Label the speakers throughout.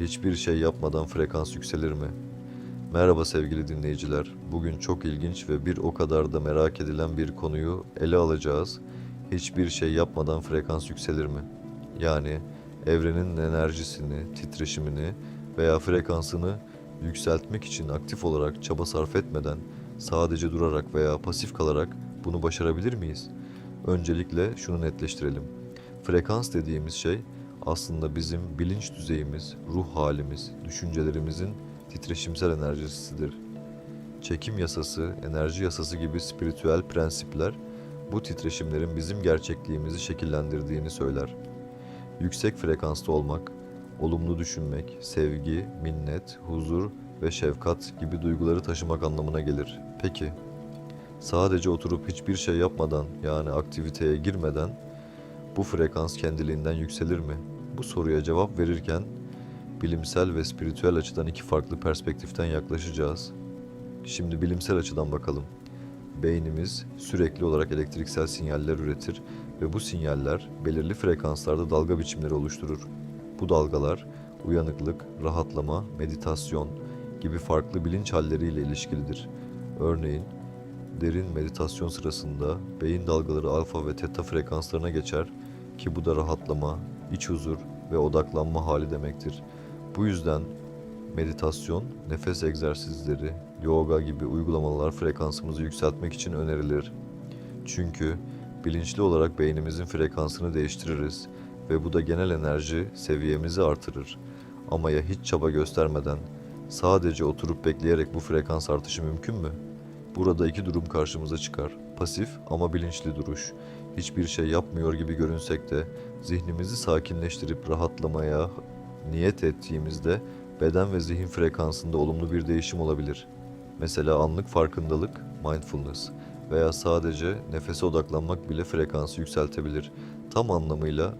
Speaker 1: Hiçbir şey yapmadan frekans yükselir mi? Merhaba sevgili dinleyiciler. Bugün çok ilginç ve bir o kadar da merak edilen bir konuyu ele alacağız. Hiçbir şey yapmadan frekans yükselir mi? Yani evrenin enerjisini, titreşimini veya frekansını yükseltmek için aktif olarak çaba sarf etmeden sadece durarak veya pasif kalarak bunu başarabilir miyiz? Öncelikle şunu netleştirelim. Frekans dediğimiz şey aslında bizim bilinç düzeyimiz, ruh halimiz, düşüncelerimizin titreşimsel enerjisidir. Çekim yasası, enerji yasası gibi spiritüel prensipler bu titreşimlerin bizim gerçekliğimizi şekillendirdiğini söyler. Yüksek frekansta olmak, olumlu düşünmek, sevgi, minnet, huzur ve şefkat gibi duyguları taşımak anlamına gelir. Peki, sadece oturup hiçbir şey yapmadan yani aktiviteye girmeden bu frekans kendiliğinden yükselir mi? Bu soruya cevap verirken bilimsel ve spiritüel açıdan iki farklı perspektiften yaklaşacağız. Şimdi bilimsel açıdan bakalım. Beynimiz sürekli olarak elektriksel sinyaller üretir ve bu sinyaller belirli frekanslarda dalga biçimleri oluşturur. Bu dalgalar uyanıklık, rahatlama, meditasyon gibi farklı bilinç halleriyle ilişkilidir. Örneğin derin meditasyon sırasında beyin dalgaları alfa ve teta frekanslarına geçer ki bu da rahatlama, iç huzur ve odaklanma hali demektir. Bu yüzden meditasyon, nefes egzersizleri, yoga gibi uygulamalar frekansımızı yükseltmek için önerilir. Çünkü bilinçli olarak beynimizin frekansını değiştiririz ve bu da genel enerji seviyemizi artırır. Ama ya hiç çaba göstermeden sadece oturup bekleyerek bu frekans artışı mümkün mü? Burada iki durum karşımıza çıkar. Pasif ama bilinçli duruş. Hiçbir şey yapmıyor gibi görünsek de zihnimizi sakinleştirip rahatlamaya niyet ettiğimizde beden ve zihin frekansında olumlu bir değişim olabilir. Mesela anlık farkındalık, mindfulness veya sadece nefese odaklanmak bile frekansı yükseltebilir. Tam anlamıyla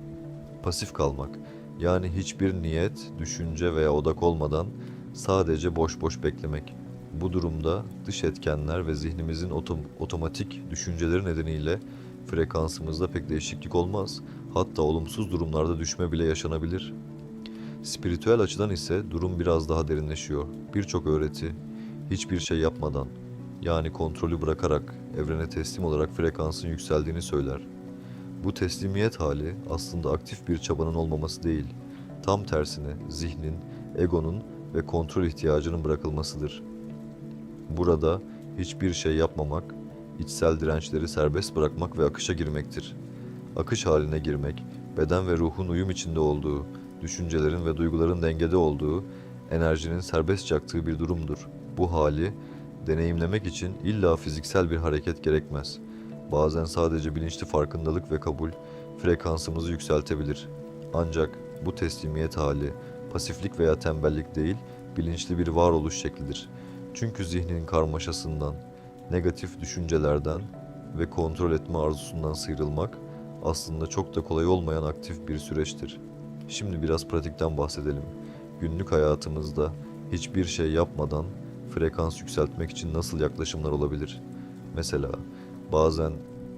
Speaker 1: pasif kalmak. Yani hiçbir niyet, düşünce veya odak olmadan sadece boş boş beklemek. Bu durumda dış etkenler ve zihnimizin otom- otomatik düşünceleri nedeniyle frekansımızda pek değişiklik olmaz. Hatta olumsuz durumlarda düşme bile yaşanabilir. Spiritüel açıdan ise durum biraz daha derinleşiyor. Birçok öğreti hiçbir şey yapmadan yani kontrolü bırakarak evrene teslim olarak frekansın yükseldiğini söyler. Bu teslimiyet hali aslında aktif bir çabanın olmaması değil. Tam tersine zihnin, egonun ve kontrol ihtiyacının bırakılmasıdır. Burada hiçbir şey yapmamak, içsel dirençleri serbest bırakmak ve akışa girmektir. Akış haline girmek, beden ve ruhun uyum içinde olduğu, düşüncelerin ve duyguların dengede olduğu, enerjinin serbest aktığı bir durumdur. Bu hali deneyimlemek için illa fiziksel bir hareket gerekmez. Bazen sadece bilinçli farkındalık ve kabul frekansımızı yükseltebilir. Ancak bu teslimiyet hali pasiflik veya tembellik değil, bilinçli bir varoluş şeklidir. Çünkü zihnin karmaşasından, negatif düşüncelerden ve kontrol etme arzusundan sıyrılmak aslında çok da kolay olmayan aktif bir süreçtir. Şimdi biraz pratikten bahsedelim. Günlük hayatımızda hiçbir şey yapmadan frekans yükseltmek için nasıl yaklaşımlar olabilir? Mesela bazen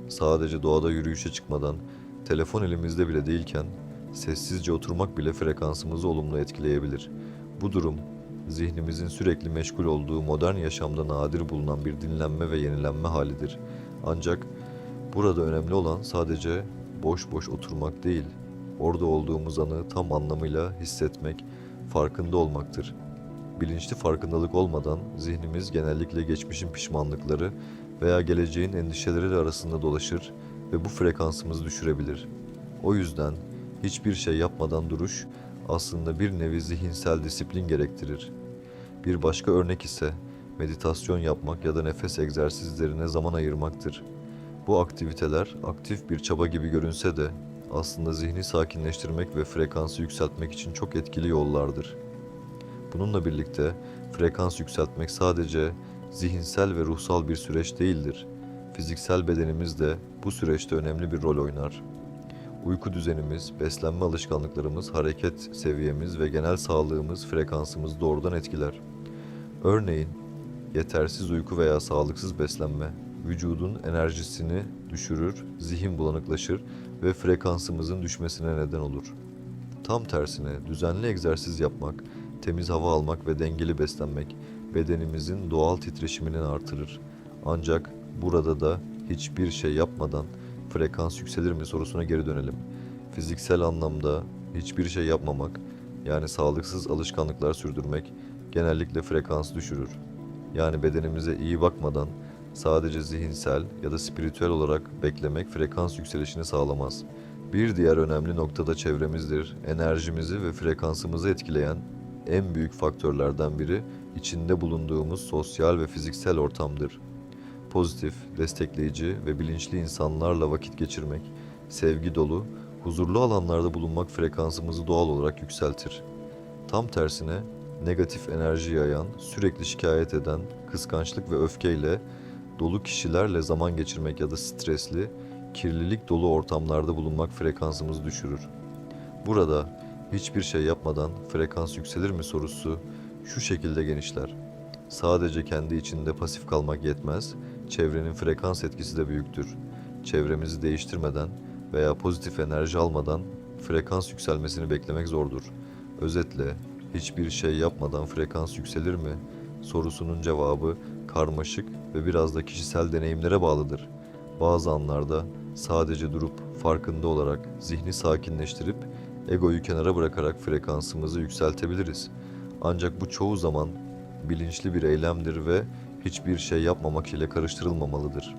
Speaker 1: sadece doğada yürüyüşe çıkmadan, telefon elimizde bile değilken sessizce oturmak bile frekansımızı olumlu etkileyebilir. Bu durum zihnimizin sürekli meşgul olduğu modern yaşamda nadir bulunan bir dinlenme ve yenilenme halidir. Ancak burada önemli olan sadece boş boş oturmak değil, orada olduğumuz anı tam anlamıyla hissetmek, farkında olmaktır. Bilinçli farkındalık olmadan zihnimiz genellikle geçmişin pişmanlıkları veya geleceğin endişeleri arasında dolaşır ve bu frekansımızı düşürebilir. O yüzden hiçbir şey yapmadan duruş aslında bir nevi zihinsel disiplin gerektirir. Bir başka örnek ise meditasyon yapmak ya da nefes egzersizlerine zaman ayırmaktır. Bu aktiviteler aktif bir çaba gibi görünse de aslında zihni sakinleştirmek ve frekansı yükseltmek için çok etkili yollardır. Bununla birlikte frekans yükseltmek sadece zihinsel ve ruhsal bir süreç değildir. Fiziksel bedenimiz de bu süreçte önemli bir rol oynar. Uyku düzenimiz, beslenme alışkanlıklarımız, hareket seviyemiz ve genel sağlığımız frekansımızı doğrudan etkiler. Örneğin, yetersiz uyku veya sağlıksız beslenme vücudun enerjisini düşürür, zihin bulanıklaşır ve frekansımızın düşmesine neden olur. Tam tersine düzenli egzersiz yapmak, temiz hava almak ve dengeli beslenmek bedenimizin doğal titreşimini artırır. Ancak burada da hiçbir şey yapmadan frekans yükselir mi sorusuna geri dönelim. Fiziksel anlamda hiçbir şey yapmamak, yani sağlıksız alışkanlıklar sürdürmek genellikle frekansı düşürür. Yani bedenimize iyi bakmadan sadece zihinsel ya da spiritüel olarak beklemek frekans yükselişini sağlamaz. Bir diğer önemli nokta da çevremizdir. Enerjimizi ve frekansımızı etkileyen en büyük faktörlerden biri içinde bulunduğumuz sosyal ve fiziksel ortamdır. Pozitif, destekleyici ve bilinçli insanlarla vakit geçirmek, sevgi dolu, huzurlu alanlarda bulunmak frekansımızı doğal olarak yükseltir. Tam tersine negatif enerji yayan, sürekli şikayet eden, kıskançlık ve öfkeyle dolu kişilerle zaman geçirmek ya da stresli, kirlilik dolu ortamlarda bulunmak frekansımızı düşürür. Burada hiçbir şey yapmadan frekans yükselir mi sorusu şu şekilde genişler. Sadece kendi içinde pasif kalmak yetmez, çevrenin frekans etkisi de büyüktür. Çevremizi değiştirmeden veya pozitif enerji almadan frekans yükselmesini beklemek zordur. Özetle hiçbir şey yapmadan frekans yükselir mi sorusunun cevabı karmaşık ve biraz da kişisel deneyimlere bağlıdır. Bazı anlarda sadece durup farkında olarak zihni sakinleştirip egoyu kenara bırakarak frekansımızı yükseltebiliriz. Ancak bu çoğu zaman bilinçli bir eylemdir ve hiçbir şey yapmamak ile karıştırılmamalıdır.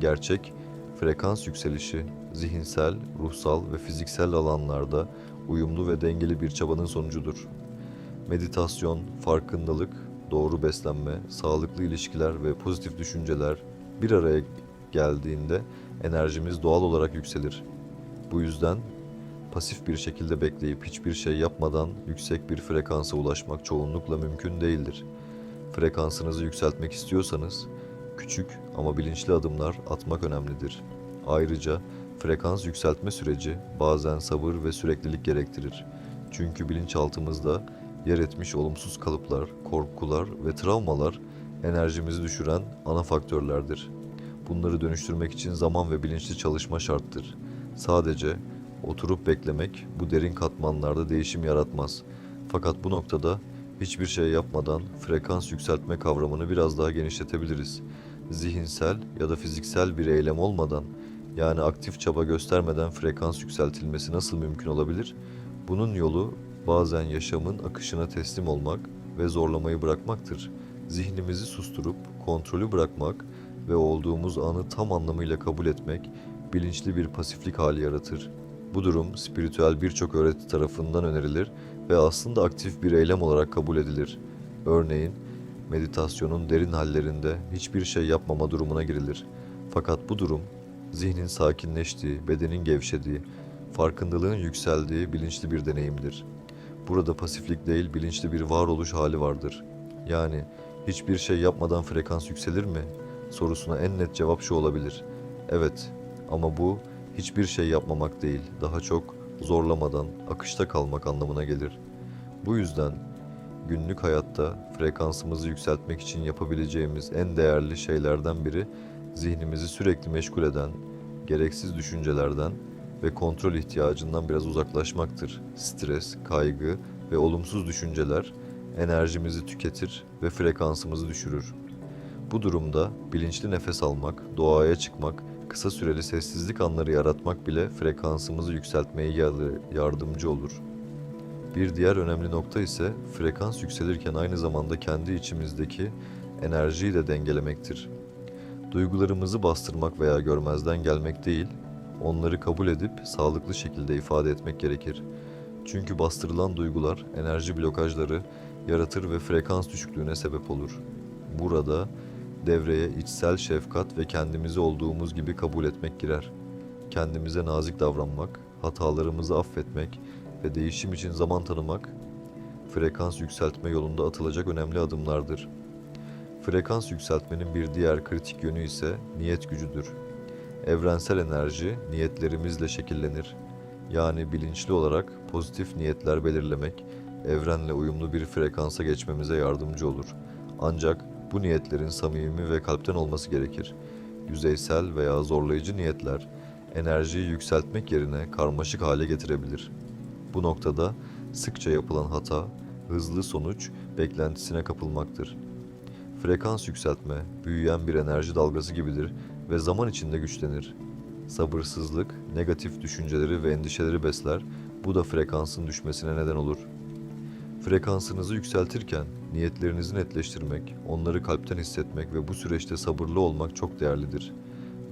Speaker 1: Gerçek frekans yükselişi zihinsel, ruhsal ve fiziksel alanlarda uyumlu ve dengeli bir çabanın sonucudur. Meditasyon, farkındalık, doğru beslenme, sağlıklı ilişkiler ve pozitif düşünceler bir araya geldiğinde enerjimiz doğal olarak yükselir. Bu yüzden pasif bir şekilde bekleyip hiçbir şey yapmadan yüksek bir frekansa ulaşmak çoğunlukla mümkün değildir. Frekansınızı yükseltmek istiyorsanız küçük ama bilinçli adımlar atmak önemlidir. Ayrıca frekans yükseltme süreci bazen sabır ve süreklilik gerektirir. Çünkü bilinçaltımızda yer etmiş olumsuz kalıplar, korkular ve travmalar enerjimizi düşüren ana faktörlerdir. Bunları dönüştürmek için zaman ve bilinçli çalışma şarttır. Sadece oturup beklemek bu derin katmanlarda değişim yaratmaz. Fakat bu noktada hiçbir şey yapmadan frekans yükseltme kavramını biraz daha genişletebiliriz. Zihinsel ya da fiziksel bir eylem olmadan yani aktif çaba göstermeden frekans yükseltilmesi nasıl mümkün olabilir? Bunun yolu bazen yaşamın akışına teslim olmak ve zorlamayı bırakmaktır. Zihnimizi susturup kontrolü bırakmak ve olduğumuz anı tam anlamıyla kabul etmek bilinçli bir pasiflik hali yaratır. Bu durum spiritüel birçok öğreti tarafından önerilir ve aslında aktif bir eylem olarak kabul edilir. Örneğin meditasyonun derin hallerinde hiçbir şey yapmama durumuna girilir. Fakat bu durum zihnin sakinleştiği, bedenin gevşediği, farkındalığın yükseldiği bilinçli bir deneyimdir. Burada pasiflik değil bilinçli bir varoluş hali vardır. Yani hiçbir şey yapmadan frekans yükselir mi? Sorusuna en net cevap şu olabilir. Evet ama bu hiçbir şey yapmamak değil, daha çok zorlamadan akışta kalmak anlamına gelir. Bu yüzden günlük hayatta frekansımızı yükseltmek için yapabileceğimiz en değerli şeylerden biri zihnimizi sürekli meşgul eden gereksiz düşüncelerden ve kontrol ihtiyacından biraz uzaklaşmaktır. Stres, kaygı ve olumsuz düşünceler enerjimizi tüketir ve frekansımızı düşürür. Bu durumda bilinçli nefes almak, doğaya çıkmak, kısa süreli sessizlik anları yaratmak bile frekansımızı yükseltmeye yardımcı olur. Bir diğer önemli nokta ise frekans yükselirken aynı zamanda kendi içimizdeki enerjiyi de dengelemektir. Duygularımızı bastırmak veya görmezden gelmek değil, onları kabul edip sağlıklı şekilde ifade etmek gerekir. Çünkü bastırılan duygular enerji blokajları yaratır ve frekans düşüklüğüne sebep olur. Burada devreye içsel şefkat ve kendimizi olduğumuz gibi kabul etmek girer. Kendimize nazik davranmak, hatalarımızı affetmek ve değişim için zaman tanımak, frekans yükseltme yolunda atılacak önemli adımlardır. Frekans yükseltmenin bir diğer kritik yönü ise niyet gücüdür. Evrensel enerji niyetlerimizle şekillenir. Yani bilinçli olarak pozitif niyetler belirlemek, evrenle uyumlu bir frekansa geçmemize yardımcı olur. Ancak bu niyetlerin samimi ve kalpten olması gerekir. Yüzeysel veya zorlayıcı niyetler enerjiyi yükseltmek yerine karmaşık hale getirebilir. Bu noktada sıkça yapılan hata, hızlı sonuç beklentisine kapılmaktır. Frekans yükseltme, büyüyen bir enerji dalgası gibidir ve zaman içinde güçlenir. Sabırsızlık, negatif düşünceleri ve endişeleri besler, bu da frekansın düşmesine neden olur. Frekansınızı yükseltirken niyetlerinizi netleştirmek, onları kalpten hissetmek ve bu süreçte sabırlı olmak çok değerlidir.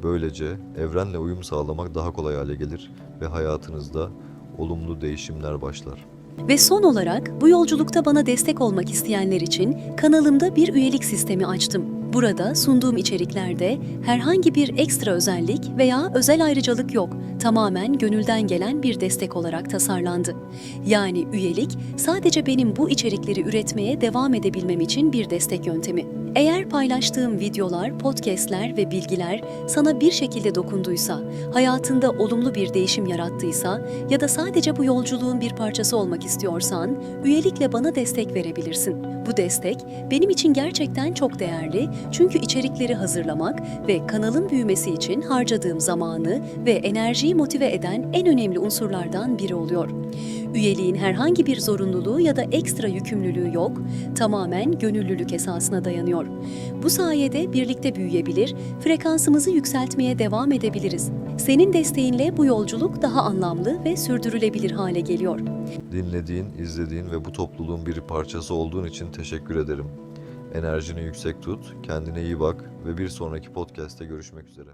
Speaker 1: Böylece evrenle uyum sağlamak daha kolay hale gelir ve hayatınızda olumlu değişimler başlar.
Speaker 2: Ve son olarak bu yolculukta bana destek olmak isteyenler için kanalımda bir üyelik sistemi açtım. Burada sunduğum içeriklerde herhangi bir ekstra özellik veya özel ayrıcalık yok. Tamamen gönülden gelen bir destek olarak tasarlandı. Yani üyelik sadece benim bu içerikleri üretmeye devam edebilmem için bir destek yöntemi. Eğer paylaştığım videolar, podcastler ve bilgiler sana bir şekilde dokunduysa, hayatında olumlu bir değişim yarattıysa ya da sadece bu yolculuğun bir parçası olmak istiyorsan, üyelikle bana destek verebilirsin. Bu destek benim için gerçekten çok değerli çünkü içerikleri hazırlamak ve kanalın büyümesi için harcadığım zamanı ve enerjiyi motive eden en önemli unsurlardan biri oluyor. Üyeliğin herhangi bir zorunluluğu ya da ekstra yükümlülüğü yok, tamamen gönüllülük esasına dayanıyor. Bu sayede birlikte büyüyebilir, frekansımızı yükseltmeye devam edebiliriz. Senin desteğinle bu yolculuk daha anlamlı ve sürdürülebilir hale geliyor.
Speaker 1: Dinlediğin, izlediğin ve bu topluluğun bir parçası olduğun için teşekkür ederim. Enerjini yüksek tut, kendine iyi bak ve bir sonraki podcast'te görüşmek üzere.